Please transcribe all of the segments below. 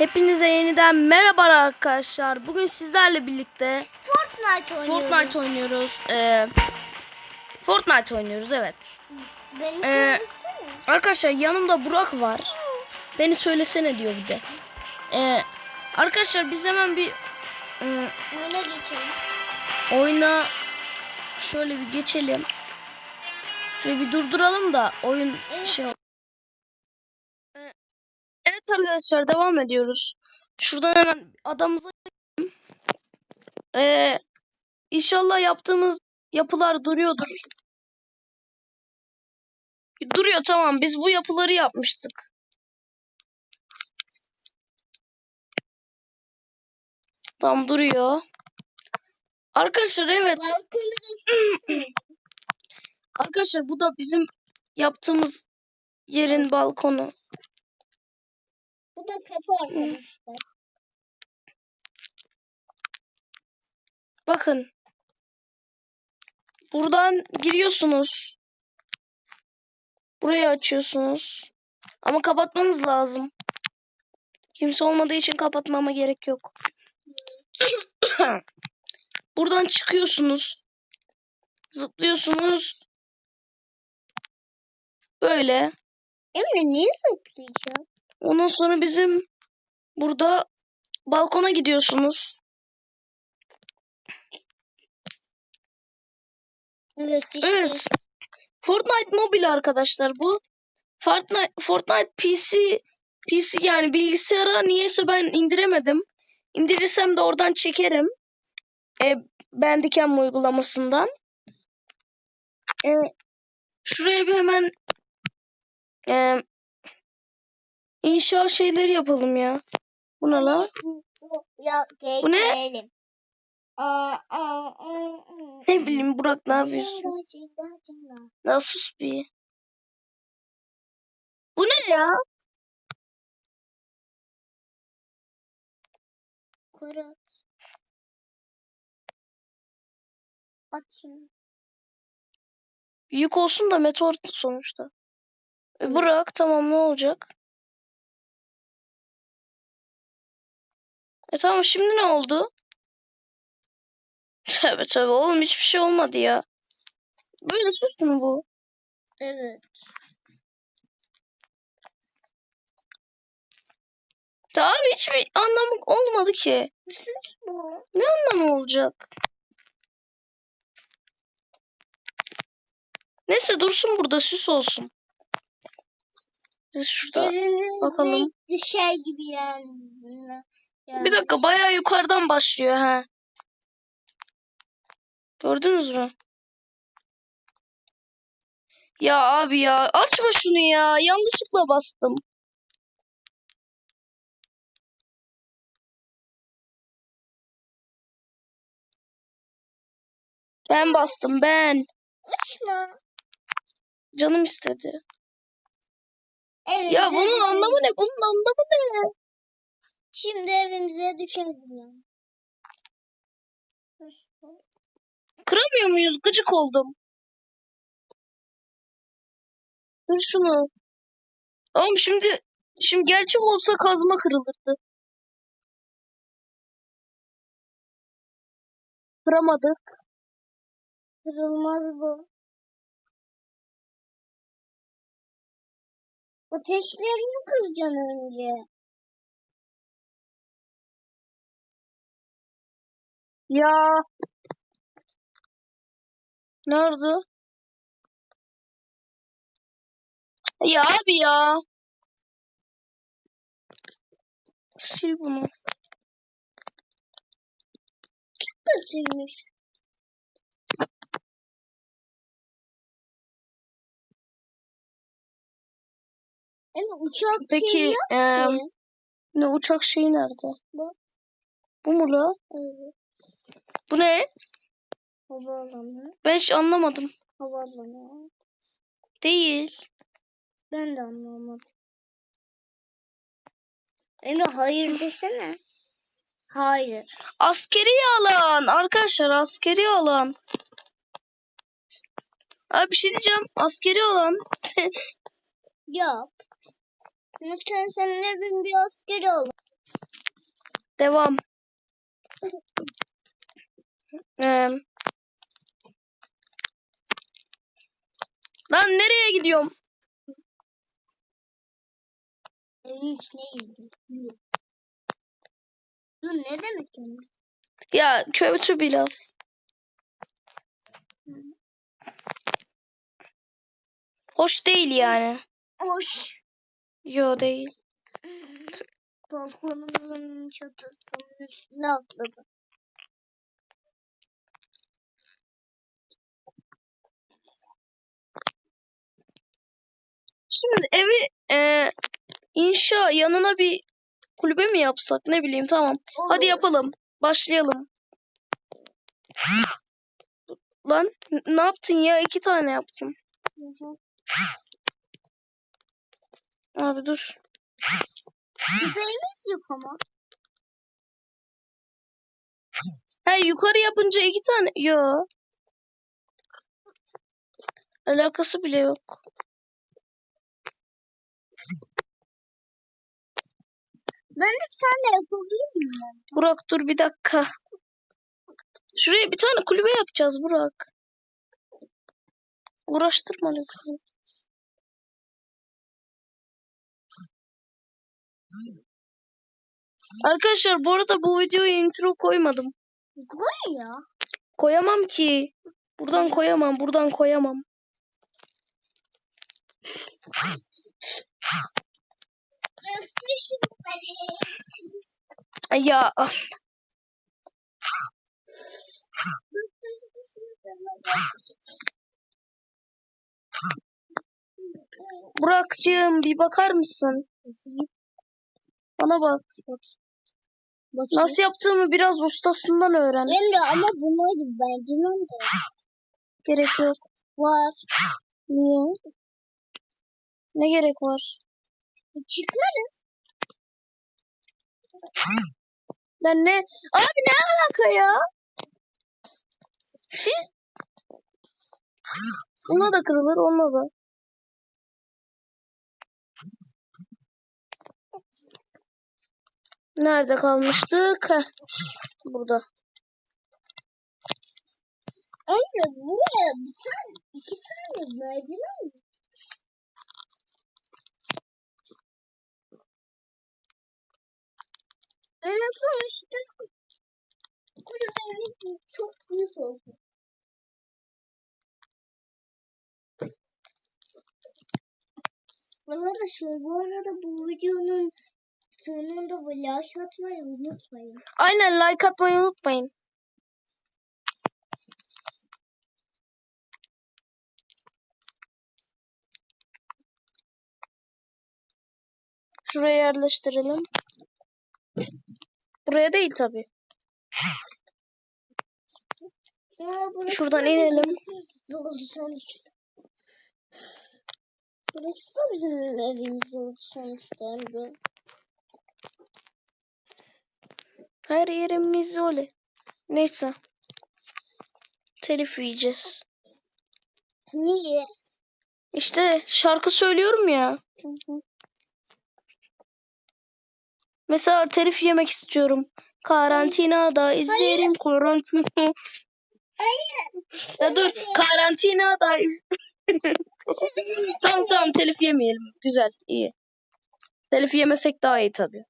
Hepinize yeniden merhaba arkadaşlar. Bugün sizlerle birlikte Fortnite oynuyoruz. Fortnite oynuyoruz. Ee, Fortnite oynuyoruz evet. Beni Ee. Arkadaşlar yanımda Burak var. Beni söylesene diyor bir de. Ee, arkadaşlar biz hemen bir ım, Oyuna geçelim. oyuna şöyle bir geçelim. Şöyle bir durduralım da oyun Evet. şey Arkadaşlar devam ediyoruz. Şuradan hemen adamıza ee, inşallah yaptığımız yapılar duruyordur. Duruyor tamam. Biz bu yapıları yapmıştık. Tam duruyor. Arkadaşlar evet. Arkadaşlar bu da bizim yaptığımız yerin balkonu. Bu da kapı arkadaşlar. Bakın. Buradan giriyorsunuz. Burayı açıyorsunuz. Ama kapatmanız lazım. Kimse olmadığı için kapatmama gerek yok. Buradan çıkıyorsunuz. Zıplıyorsunuz. Böyle. Emre niye zıplayacağım? Ondan sonra bizim burada balkona gidiyorsunuz. Evet işte. Evet. Fortnite mobil arkadaşlar bu. Fortnite, Fortnite PC PC yani bilgisayara niyeyse ben indiremedim. İndirirsem de oradan çekerim. E, Bandicam uygulamasından. E, şuraya bir hemen e, inşa şeyleri yapalım ya. Bu ne lan? Ya Bu ne? Ne bileyim Burak ne yapıyorsun? Lan sus bir. Bu ne ya? Kuru. At şunu. Yük olsun da meteor sonuçta. E, bırak tamam ne olacak? E tamam şimdi ne oldu? Tövbe tövbe oğlum hiçbir şey olmadı ya. Böyle sus mu bu? Evet. Ya abi hiçbir anlamı olmadı ki. Bu. Ne anlamı olacak? Neyse dursun burada süs olsun. Biz şurada Evimiz bakalım. şey gibi yani. Yani. Bir dakika bayağı yukarıdan başlıyor ha. Gördünüz mü? Ya abi ya açma şunu ya. Yanlışlıkla bastım. Ben bastım ben. Açma. Canım istedi. Evet. Ya bunun anlamı ne? Bunun anlamı ne? Şimdi evimize düşelim ya. Kıramıyor muyuz? Gıcık oldum. Dur şunu. Oğlum şimdi şimdi gerçek olsa kazma kırılırdı. Kıramadık. Kırılmaz bu. Ateşlerini kıracaksın önce. Ya. Nerede? Ya abi ya. Sil bunu. Kötüymüş. Ama uçak Peki şeyi yok ne uçak şeyi nerede? Bu. Bu mu la? Evet. Bu ne? Havaalanı. Ben hiç anlamadım. Havaalanı. Değil. Ben de anlamadım. Emre hayır desene. Hayır. Askeri alan. Arkadaşlar askeri alan. Abi bir şey diyeceğim. Askeri alan. Yok. Lütfen senin evin bir askeri olur. Devam. Ee, lan nereye gidiyorum? Evin içine girdim. Yuh ne demek yani? Ya kötü biraz. Hoş değil yani. Hoş. Yo değil. Balkonumuzun çatısının üstüne atladım. Şimdi evi e, inşa yanına bir kulübe mi yapsak ne bileyim tamam. Hadi Olur. yapalım. Başlayalım. Lan ne yaptın ya? İki tane yaptım. Hı hı. Abi dur. Köpeğimiz yok ama. Ha yukarı yapınca iki tane. Yo. Alakası bile yok. Ben de bir tane yapabilir miyim? Burak dur bir dakika. Şuraya bir tane kulübe yapacağız Burak. Uğraştırma lütfen. Arkadaşlar bu arada bu videoya intro koymadım. Koy ya. Koyamam ki. Buradan koyamam, buradan koyamam. Ya Burak'cığım bir bakar mısın? Bana bak. Bakayım. Nasıl yaptığımı biraz ustasından öğren. Emre ama bunları bendimen de Gerek yok. var. Niye? Ne gerek var? Çıkarız. Lan ne? Abi ne alaka ya? Siz... Ona da kırılır, onunla da. Nerede kalmıştık? Heh, burada. Emre buraya bir tane, iki tane merdiven mi? En sonuçta kulübemiz çok büyük oldu. Arkadaşlar bu arada bu videonun sonunda like atmayı unutmayın. Aynen like atmayı unutmayın. Şuraya yerleştirelim. Buraya değil tabi. Şuradan da inelim. Burası da bizim evimiz oldu sonuçta Emre. Her yerimiz öyle. Neyse. Telif yiyeceğiz. Niye? İşte şarkı söylüyorum ya. Hı hı. Mesela telif yemek istiyorum. Karantinada izlerim karantina. Hayır. Ya dur karantinada Tamam tamam telif yemeyelim. Güzel iyi. Telif yemesek daha iyi tabii.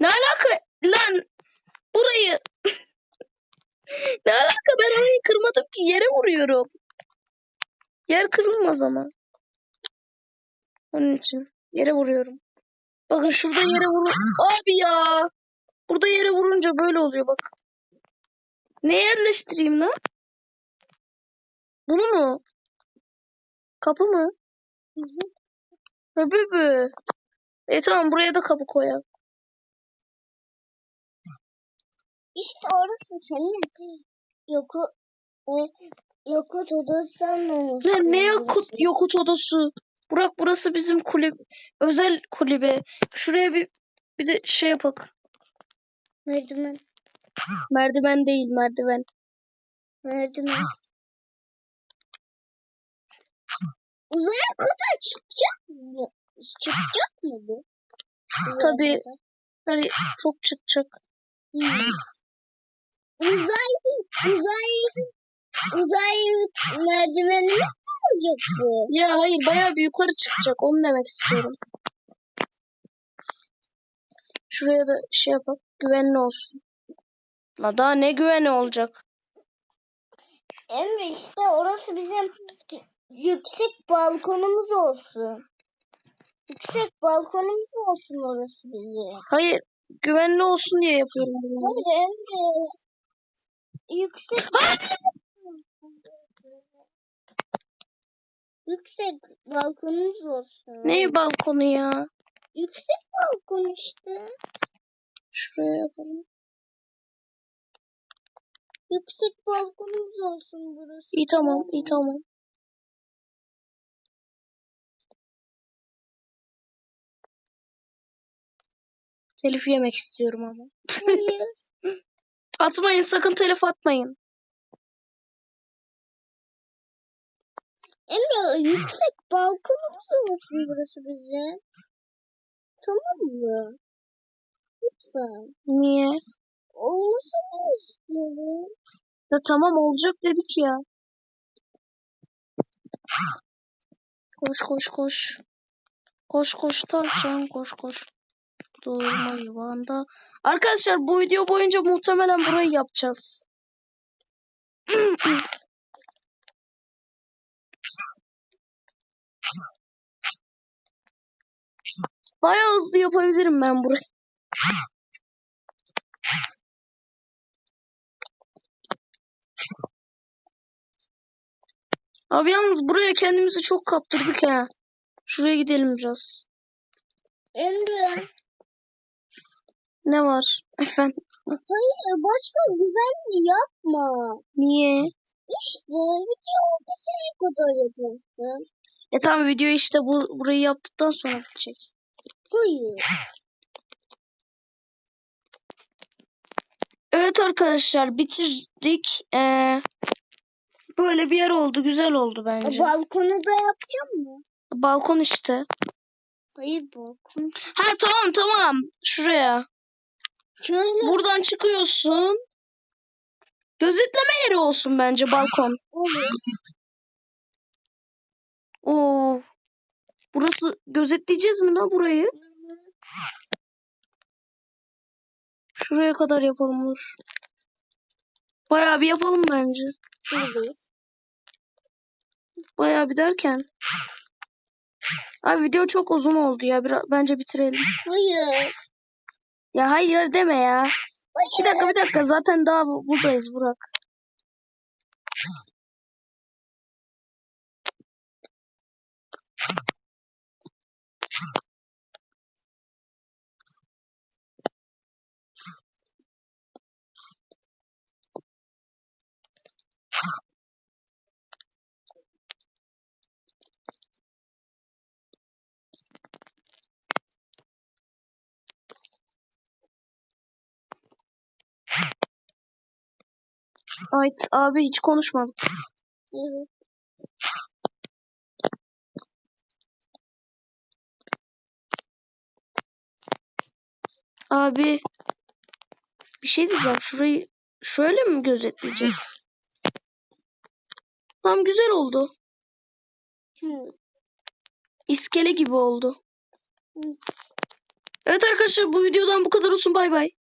Ne alaka lan burayı ne alaka ben orayı kırmadım ki yere vuruyorum. Yer kırılmaz ama. Onun için yere vuruyorum. Bakın şurada yere vurun. Abi ya. Burada yere vurunca böyle oluyor bak. Ne yerleştireyim lan? Bunu mu? Kapı mı? Hı hı. Öbübü. E tamam buraya da kapı koyak. İşte orası senin. Yoku, e, Yokut odasından olmuş. Ne, ne yakut, yokut odası? Burak burası bizim kulüp. Özel kulübe. Şuraya bir bir de şey yapak. Merdiven. Merdiven değil merdiven. Merdiven. Uzaya kadar çıkacak mı? Çıkacak mı bu? Tabii. Hani çok çıkacak. Uzay, uzay, uzay merdivenimiz mi olacak bu? Ya hayır bayağı bir yukarı çıkacak. Onu demek istiyorum. Şuraya da şey yapalım. Güvenli olsun. La daha ne güveni olacak? Emre işte orası bizim yüksek balkonumuz olsun. Yüksek balkonumuz olsun orası bizim. Hayır güvenli olsun diye yapıyorum bunu. Hayır Emre. Yüksek Yüksek balkonumuz olsun. Ne balkonu ya? Yüksek balkon işte. Şuraya yapalım. Yüksek balkonumuz olsun burası. İyi tamam, iyi tamam. Telif yemek istiyorum ama. Hayır. Atmayın sakın telif atmayın. Emre yüksek balkonumuz olsun burası bizim. Tamam mı? Lütfen. Niye? Olmasını istiyorum. Da tamam olacak dedik ya. Koş koş koş. Koş koş tavşan koş koş. Durma yuvanda. Arkadaşlar bu video boyunca muhtemelen burayı yapacağız. Bayağı hızlı yapabilirim ben burayı. Abi yalnız buraya kendimizi çok kaptırdık ha. Şuraya gidelim biraz. Emre. Ne var? Efendim? Hayır başka güvenli yapma. Niye? İşte video bitene kadar yaparsın. E tamam video işte bu burayı yaptıktan sonra bitecek. Hayır. Evet arkadaşlar bitirdik. Ee, böyle bir yer oldu. Güzel oldu bence. Balkonu da yapacağım mı? Balkon işte. Hayır balkon. Ha tamam tamam. Şuraya. Şöyle Buradan çıkıyorsun. Gözetleme yeri olsun bence balkon. olur. Oo. Burası gözetleyeceğiz mi la burayı? Şuraya kadar yapalım dur. Bayağı bir yapalım bence. Olur. Bayağı bir derken. Abi video çok uzun oldu ya. Biraz, bence bitirelim. Hayır. Ya hayır deme ya. Bir dakika bir dakika zaten daha bu- buradayız Burak. Evet abi hiç konuşmadık. Abi bir şey diyeceğim. Şurayı şöyle mi gözetleyeceğiz? Tam güzel oldu. İskele gibi oldu. Evet arkadaşlar bu videodan bu kadar olsun. Bay bay.